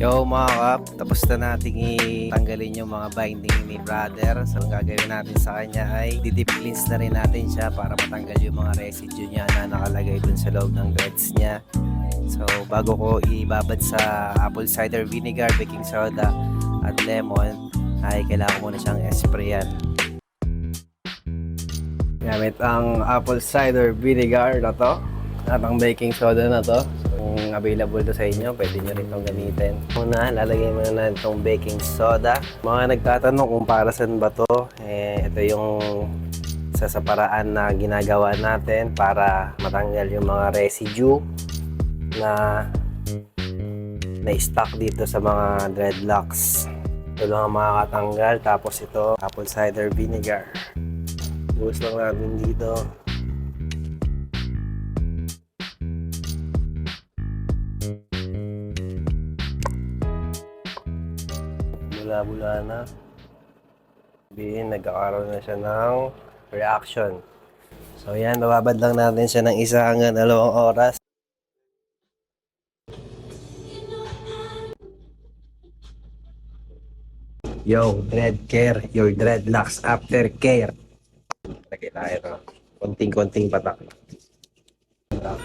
mga kap, tapos na nating itanggalin yung mga binding ni brother. So ang gagawin natin sa kanya ay didip cleanse na rin natin siya para matanggal yung mga residue niya na nakalagay dun sa loob ng threads niya. So bago ko ibabad sa apple cider vinegar, baking soda at lemon ay kailangan ko muna siyang sprayan. Gamit ang apple cider vinegar na to at ang baking soda na to. Available to sa inyo, pwede nyo rin itong gamitin. Una, lalagay muna natin itong baking soda. Mga nagtatanong kung para saan ba to, eh, ito yung isa sa paraan na ginagawa natin para matanggal yung mga residue na na-stuck dito sa mga dreadlocks. Ito lang ang makakatanggal. Tapos ito, apple cider vinegar. Buhos lang natin dito. bula-bula na. Sabihin, nagkakaroon na siya ng reaction. So yan, bababad lang natin siya ng isa hanggang dalawang oras. Yo, dread care, your dreadlocks after care. Lagay tayo na. Konting-konting patak. Relax.